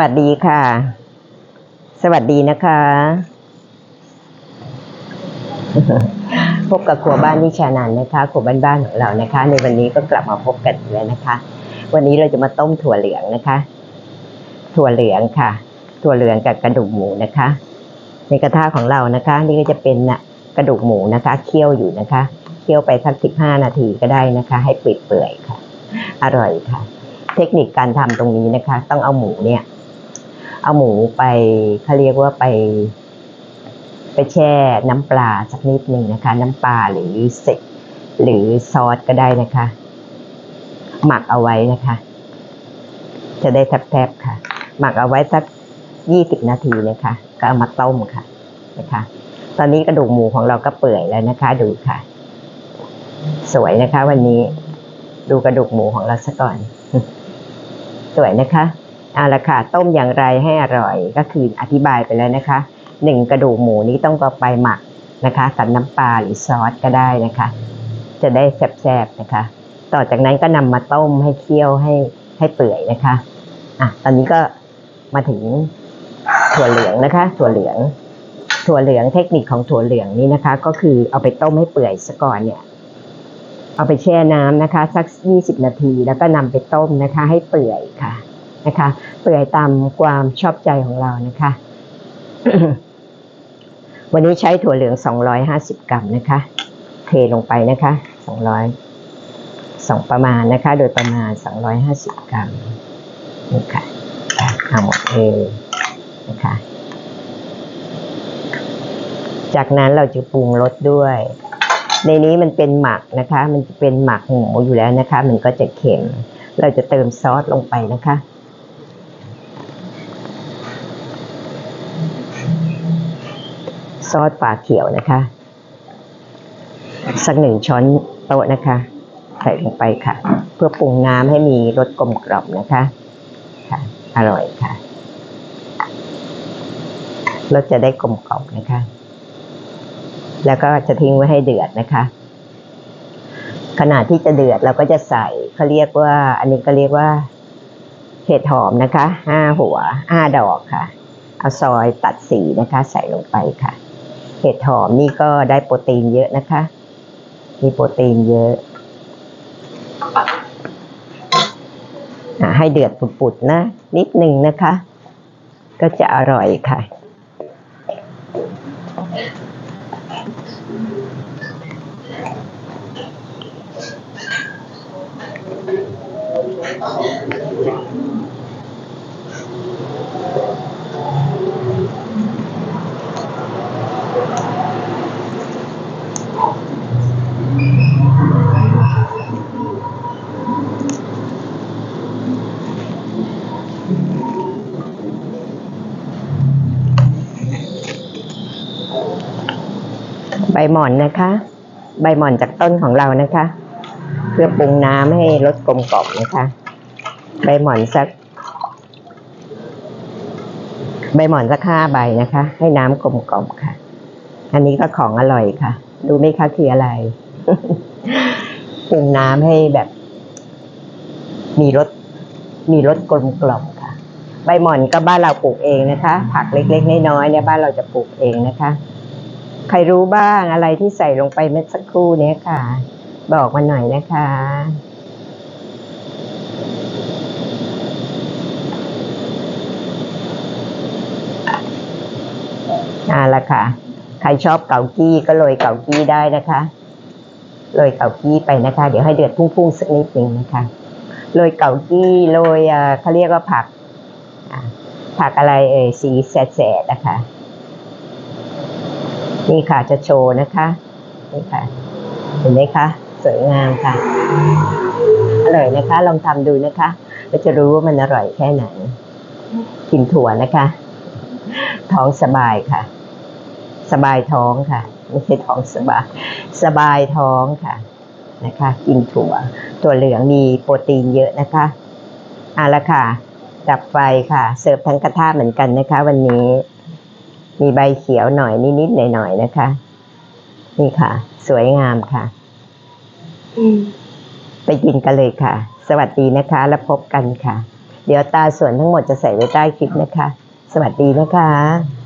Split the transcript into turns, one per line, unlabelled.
วัสดีค่ะ สวัสดีนะคะ พบกับครัวบ้านนิชานันท์นะคะครัวบ้านๆของเรานะคะ ในวันนี้ก็กลับมาพบกันอีกแล้วนะคะ วันนี้เราจะมาต้มถั่วเหลืองนะคะ ถั่วเหลืองค่ะ ถั่วเหลืองกับกระดูกหมูนะคะ ในกระทะของเรานะคะ นี่ก็จะเป็นน่ะกระดูกหมูนะคะเคี่ยวอยู่นะคะเคี่ยวไปสักสิบห้านาทีก็ได้นะคะ ให้เปื่อยๆค่ะ อร่อยค่ะเทคนิคการทำตรงนี้นะคะ ต้องเอาหมูเนี่ย เอาหมูไปเขาเรียกว่าไปไปแช่น้ำปลาสักนิดหนึ่งนะคะ น้ำปลาหรือเสร็จหรือซอสก็ได้นะคะ หมักเอาไว้นะคะ จะได้แทบๆค่ะ หมักเอาไว้สักยี่สิบนาทีนะคะ ก็เอามาต้มค่ะนะคะ ตอนนี้กระดูกหมูของเราก็เปื่อยแล้วนะคะ ดูค่ะ สวยนะคะ วันนี้ดูกระดูกหมูของเราซะก่อน สวยนะคะ เอาละค่ะ ต้มอย่างไรให้อร่อยก็คืออธิบายไปแล้วนะคะหนึ่งกระดูกหมูนี้ต้องก็ไปหมักนะคะกับน้ำปลาหรือซอสก็ได้นะคะ จะได้แซ่บๆนะคะ ต่อจากนั้นก็นำมาต้มให้เคี่ยวให้ให้เปื่อยนะคะอะตอนนี้ก็มาถึงถั่วเหลืองนะคะ ถั่วเหลืองถั่วเหลืองเทคนิคของถั่วเหลืองนี่นะคะ ก็คือเอาไปต้มให้เปื่อยซะก่อนเนี่ย เอาไปแช่น้ำนะคะ สักยี่สิบนาที แล้วก็นำไปต้มนะคะ ให้เปื่อยค่ะ นะคะ เปื่อยตามความชอบใจของเรานะคะ วันนี้ใช้ถั่วเหลืองสองร้อยห้าสิบกรัมนะคะ เทลงไปนะคะสองร้อยสองประมาณนะคะ โดยประมาณสองร้อยห้าสิบกรัมนี่ค่ะค่ะเอาหมดเลยนะคะ จากนั้นเราจะปรุงรสด้วย ในนี้มันเป็นหมักนะคะ มันจะเป็นหมักหมูอยู่แล้วนะคะ มันก็จะเค็ม เราจะเติมซอสลงไปนะคะ ซอสฝาเขียวนะคะ สักหนึ่งช้อนโต๊ะนะคะ ใส่ลงไปค่ะ เพื่อปรุงน้ำให้มีรสกลมกล่อมนะคะค่ะ อร่อยค่ะรสจะได้กลมกล่อมนะคะ แล้วก็จะทิ้งไว้ให้เดือดนะคะ ขณะที่จะเดือดเราก็จะใส่เขาเรียกว่า อันนี้ก็เรียกว่าเห็ดหอมนะคะห้าหัวห้าดอกค่ะ เอาซอยตัดสีนะคะ ใส่ลงไปค่ะ เห็ดหอมนี่ก็ได้โปรตีนเยอะนะคะ มีโปรตีนเยอะให้เดือดปุดๆนะ นิดนึงนะคะ ก็จะอร่อยค่ะ ใบหม่อนนะคะ ใบหม่อนจากต้นของเรานะคะ เพื่อปรุงน้ำให้รสกลมกล่อมนะคะ ใบหม่อนสัก ใบหม่อนสักห้าใบนะคะ ให้น้ำกลมกล่อมค่ะ อันนี้ก็ของอร่อยค่ะ ดูไหมคะคืออะไรปรุงน้ำให้แบบ มีรสมีรสกลมกล่อมค่ะ ใบหม่อนก็บ้านเราปลูกเองนะคะ ผักเล็กๆน้อยๆเนี่ยบ้านเราจะปลูกเองนะคะ ใครรู้บ้างอะไรที่ใส่ลงไปเมื่อสักครู่เนี้ยค่ะ บอกมาหน่อยนะคะ อ่าละค่ะ ใครชอบเกากี้ก็โรยเกากี้ได้นะคะโรยเกากี้ไปนะคะ เดี๋ยวให้เดือดพุ่งๆสักนิดหนึ่งนะคะโรยเกากี้โรยเขาเรียกว่าผักผักอะไรเอ่ยสีแสดๆนะคะ นี่ค่ะจะโชว์นะคะนี่ค่ะ เห็นไหมคะสวยงามค่ะอร่อยนะคะ ลองทำดูนะคะเราจะรู้ว่ามันอร่อยแค่ไหน กินถั่วนะคะ ท้องสบายค่ะ สบายท้องค่ะ ไม่ใช่ท้องสบาย สบายท้องค่ะนะคะ กินถั่วถั่วเหลืองมีโปรตีนเยอะนะคะเอาละค่ะ ดับไฟค่ะ เสิร์ฟทั้งกระทะเหมือนกันนะคะ วันนี้ มีใบเขียวหน่อยนิดๆหน่อยๆนะคะ นี่ค่ะ สวยงามค่ะไปกินกันเลยค่ะ สวัสดีนะคะ แล้วพบกันค่ะ เดี๋ยวตาส่วนทั้งหมดจะใส่ไว้ใต้คลิปนะคะ สวัสดีนะคะ